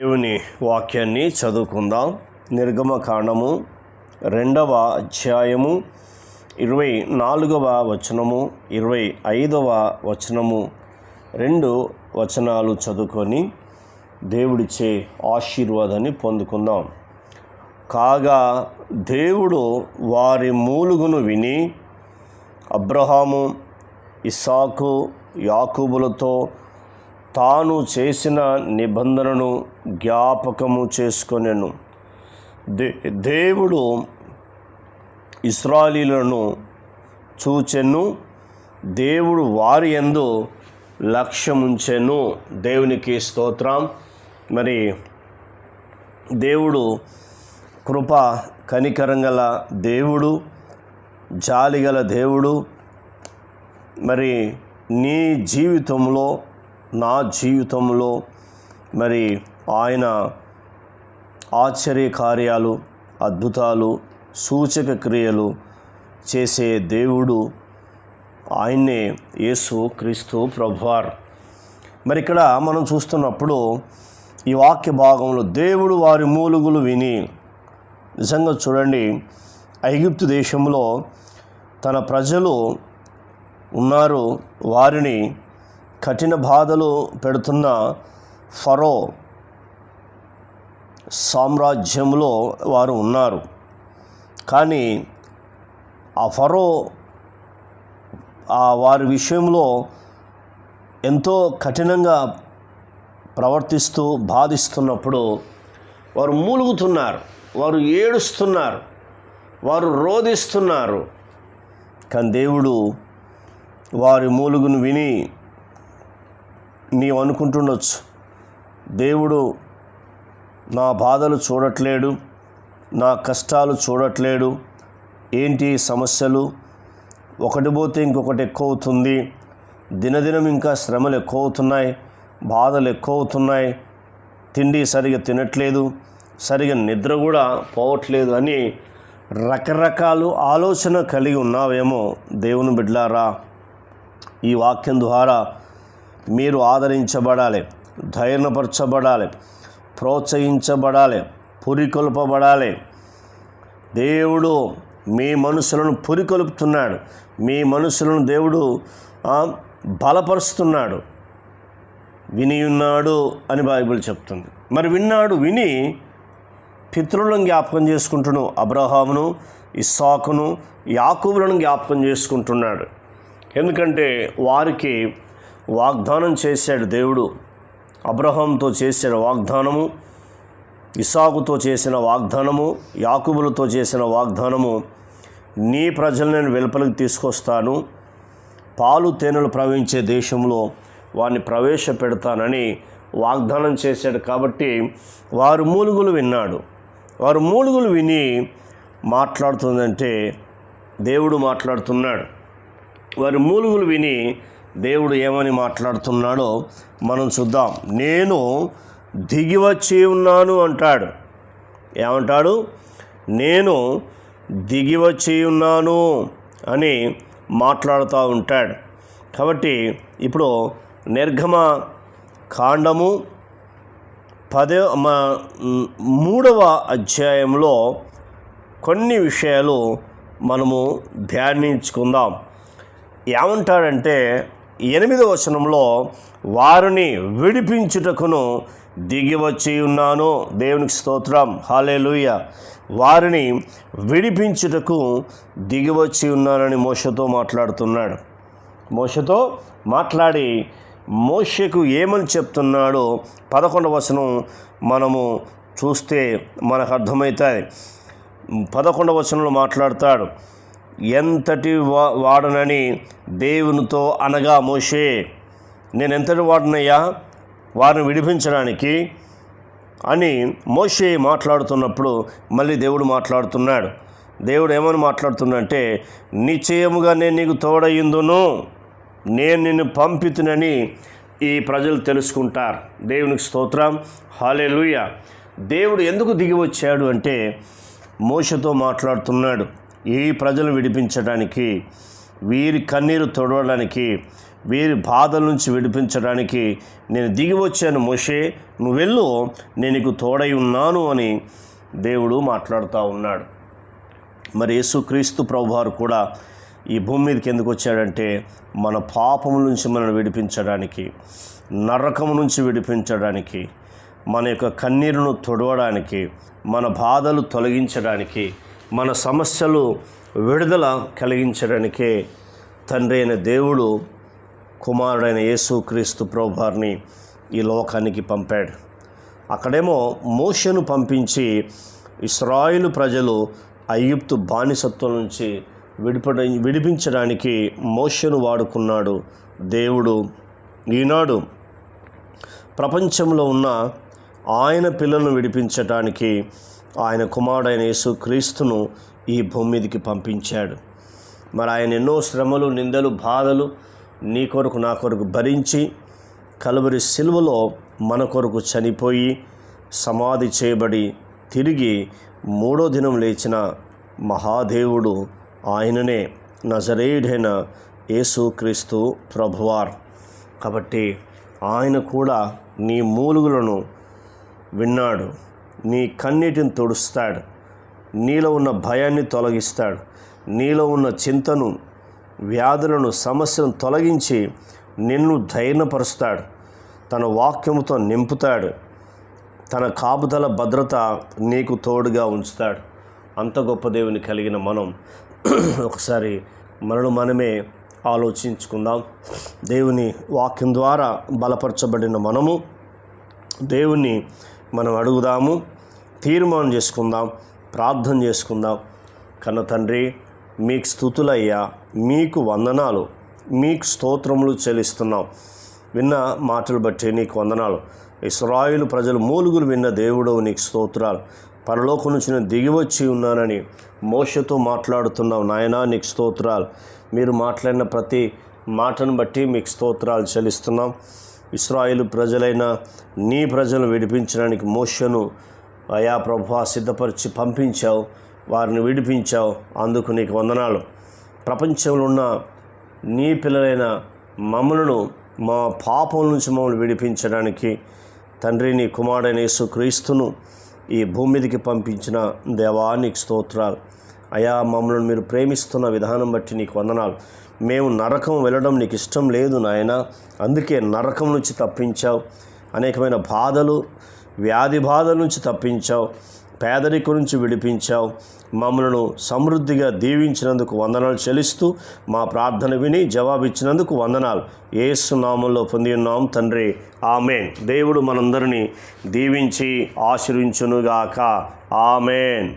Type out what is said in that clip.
దేవుని వాక్యాన్ని చదువుకుందాం. నిర్గమకాండము రెండవ అధ్యాయము ఇరవై నాలుగవ వచనము ఇరవై ఐదవ వచనము రెండు వచనాలు చదువుకొని దేవుడిచ్చే ఆశీర్వాదాన్ని పొందుకుందాం. కాగా దేవుడు వారి మూలుగును విని అబ్రహాము ఇస్సాకు యాకుబులతో తాను చేసిన నిబంధనను జ్ఞాపకము చేసుకొనెను. దే దేవుడు ఇస్రాయలీలను చూచెను. దేవుడు వారి యందు లక్ష్యముంచెను. దేవునికి స్తోత్రం. మరి దేవుడు కృప కనికరంగల దేవుడు జాలిగల దేవుడు. మరి నీ జీవితంలో నా జీవితంలో మరి ఆయన ఆశ్చర్య కార్యాలు అద్భుతాలు సూచక క్రియలు చేసే దేవుడు ఆయన్నే యేసు క్రీస్తు ప్రభువార్. మరి ఇక్కడ మనం చూస్తున్నప్పుడు ఈ వాక్య భాగంలో దేవుడు వారి మూలుగులు విని నిజంగా చూడండి ఐగుప్తు దేశంలో తన ప్రజలు ఉన్నారు వారిని కఠిన బాధలు పెడుతున్న ఫరో సామ్రాజ్యంలో వారు ఉన్నారు. కానీ ఆ ఫరో ఆ వారి విషయంలో ఎంతో కఠినంగా ప్రవర్తిస్తూ బాధిస్తున్నప్పుడు వారు మూలుగుతున్నారు వారు ఏడుస్తున్నారు వారు రోధిస్తున్నారు. కానీ దేవుడు వారి మూలుగును విని నీవు అనుకుంటుండొచ్చు దేవుడు నా బాధలు చూడట్లేడు నా కష్టాలు చూడట్లేడు ఏంటి సమస్యలు? ఒకటి పోతే ఇంకొకటి ఎక్కువ అవుతుంది దినదినం ఇంకా శ్రమలు ఎక్కువ అవుతున్నాయి బాధలు ఎక్కువ అవుతున్నాయి తిండి సరిగా తినట్లేదు సరిగా నిద్ర కూడా పోవట్లేదు అని రకరకాలు ఆలోచన కలిగి ఉన్నావేమో దేవుని బిడ్లారా. ఈ వాక్యం ద్వారా మీరు ఆదరించబడాలి ధైర్యపరచబడాలి. ప్రోత్సహించబడాలి పురికొల్పబడాలి. దేవుడు మీ మనసులను పురికొల్పుతున్నాడు. మీ మనసులను దేవుడు బలపరుస్తున్నాడు. విని ఉన్నాడు అని బైబిల్ చెప్తుంది. మరి విన్నాడు విని పితృలను జ్ఞాపకం చేసుకుంటును అబ్రహామును ఇస్సాకును యాకూబులను జ్ఞాపకం చేసుకుంటున్నాడు. ఎందుకంటే వారికి వాగ్దానం చేశాడు దేవుడు. అబ్రహాంతో చేసిన వాగ్దానము ఇసాకుతో చేసిన వాగ్దానము యాకుబులతో చేసిన వాగ్దానము నీ ప్రజలు నేను వెలుపలికి తీసుకొస్తాను. పాలు తేనెలు ప్రవహించే దేశంలో వారిని ప్రవేశపెడతానని వాగ్దానం చేశాడు కాబట్టి వారు మూలుగులు విన్నాడు. వారు మూలుగులు విని మాట్లాడుతుందంటే దేవుడు మాట్లాడుతున్నాడు. వారి మూలుగులు విని దేవుడు ఏమని మాట్లాడుతున్నాడో మనం చూద్దాం. నేను దిగి వచ్చి ఉన్నాను అంటాడు. ఏమంటాడు? నేను దిగి వచ్చి ఉన్నాను అని మాట్లాడుతూ ఉంటాడు. కాబట్టి ఇప్పుడు నిర్గమ కాండము పదే మా మూడవ అధ్యాయంలో కొన్ని విషయాలు మనము ధ్యానించుకుందాం. ఏమంటాడంటే ఎనిమిదవ వచనంలో వారిని విడిపించుటకును దిగి వచ్చి ఉన్నాను. దేవునికి స్తోత్రం. హాలేలుయ వారిని విడిపించుటకు దిగి వచ్చి ఉన్నానని మోషతో మాట్లాడుతున్నాడు. మోషతో మాట్లాడి మోషకు ఏమని చెప్తున్నాడో పదకొండవ వచనం మనము చూస్తే మనకు అర్థమవుతుంది పదకొండవ వచనంలో మాట్లాడతాడు. ఎంతటి వా వాడనని దేవునితో అనగా మోషే నేను ఎంతటి వాడనయ్యా? వారిని విడిపించడానికి అని మోషే మాట్లాడుతున్నప్పుడు మళ్ళీ దేవుడు మాట్లాడుతున్నాడు. దేవుడు ఏమని మాట్లాడుతున్నంటే నిశ్చయముగా నేను నీకు తోడయ్యిందును నేను నిన్ను పంపితునని ఈ ప్రజలు తెలుసుకుంటారు. దేవునికి స్తోత్రం. హాలే దేవుడు ఎందుకు దిగి వచ్చాడు అంటే మోషతో మాట్లాడుతున్నాడు. ఈ ప్రజలు విడిపించడానికి వీరి కన్నీరు తొడవడానికి వీరి బాధల నుంచి విడిపించడానికి నేను దిగి వచ్చాను. మోషే నువ్వు వెళ్ళు నేను నీకు తోడై ఉన్నాను అని దేవుడు మాట్లాడుతూ ఉన్నాడు. మరి యేసుక్రీస్తు ప్రభువారు కూడా ఈ భూమి మీదకి ఎందుకు వచ్చాడంటే మన పాపము నుంచి మనల్ని విడిపించడానికి నరకము నుంచి విడిపించడానికి మన యొక్క కన్నీరును తొడవడానికి మన బాధలు తొలగించడానికి మన సమస్యలు విడుదల కలిగించడానికే తండ్రి అయిన దేవుడు కుమారుడైన యేసుక్రీస్తు ప్రభువారిని ఈ లోకానికి పంపాడు. అక్కడేమో మోషను పంపించి ఇస్రాయిలు ప్రజలు అయ్యుప్తు బానిసత్వం నుంచి విడిపడ విడిపించడానికి మోషను వాడుకున్నాడు దేవుడు. ఈనాడు ప్రపంచంలో ఉన్న ఆయన పిల్లలను విడిపించటానికి ఆయన కుమారుడైన యేసు క్రీస్తును ఈ భూమి మీదకి పంపించాడు. మరి ఆయన ఎన్నో శ్రమలు నిందలు బాధలు నీ కొరకు నా కొరకు భరించి కలువరి సిలువలో మన కొరకు చనిపోయి సమాధి చేయబడి తిరిగి మూడో దినం లేచిన మహాదేవుడు ఆయననే నజరేయుడైన యేసుక్రీస్తు ప్రభువార్. కాబట్టి ఆయన కూడా నీ మూలుగులను విన్నాడు. నీ కన్నీటిని తుడుస్తాడు. నీలో ఉన్న భయాన్ని తొలగిస్తాడు. నీలో ఉన్న చింతను వ్యాధులను సమస్యను తొలగించి నిన్ను ధైర్యపరుస్తాడు. తన వాక్యముతో నింపుతాడు. తన కాపుదల భద్రత నీకు తోడుగా ఉంచుతాడు. అంత గొప్ప దేవుని కలిగిన మనం ఒకసారి మనను మనమే ఆలోచించుకుందాం. దేవుని వాక్యం ద్వారా బలపరచబడిన మనము దేవుని మనం అడుగుదాము తీర్మానం చేసుకుందాం ప్రార్థన చేసుకుందాం. కన్న తండ్రి మీకు స్థుతులయ్యా మీకు వందనాలు మీకు స్తోత్రములు చెల్లిస్తున్నాం. విన్న మాటలు బట్టి నీకు వందనాలు. ఇస్రాయిలు ప్రజలు మూలుగులు విన్న దేవుడు నీకు స్తోత్రాలు. పరలోకం నుంచి నేను దిగివచ్చి ఉన్నానని మోషతో మాట్లాడుతున్నావు నాయనా నీకు స్తోత్రాలు. మీరు మాట్లాడిన ప్రతి మాటను బట్టి మీకు స్తోత్రాలు చెల్లిస్తున్నాం. ఇస్రాయిల్ ప్రజలైన నీ ప్రజలను విడిపించడానికి మోషను అయా ప్రభా సిద్ధపరిచి పంపించావు వారిని విడిపించావు. అందుకు నీకు వందనాలు. ప్రపంచంలో ఉన్న నీ పిల్లలైన మమ్మలను మా పాపం నుంచి మమ్మల్ని విడిపించడానికి తండ్రి నీ కుమారుడైన యేసు క్రీస్తును ఈ భూమి మీదకి పంపించిన దేవానికి స్తోత్రాలు. అయా మమ్మల్ని మీరు ప్రేమిస్తున్న విధానం బట్టి నీకు వందనాలు. మేము నరకం వెళ్ళడం నీకు ఇష్టం లేదు నాయన. అందుకే నరకం నుంచి తప్పించావు. అనేకమైన బాధలు వ్యాధి బాధల నుంచి తప్పించావు. పేదరికం నుంచి విడిపించావు. మమ్మలను సమృద్ధిగా దీవించినందుకు వందనాలు చెల్లిస్తూ మా ప్రార్థన విని జవాబిచ్చినందుకు వందనాలు. ఏసు నామంలో పొంది ఉన్నాం తండ్రి. ఆమెన్. దేవుడు మనందరినీ దీవించి ఆశీర్వించునుగాక. ఆమెన్.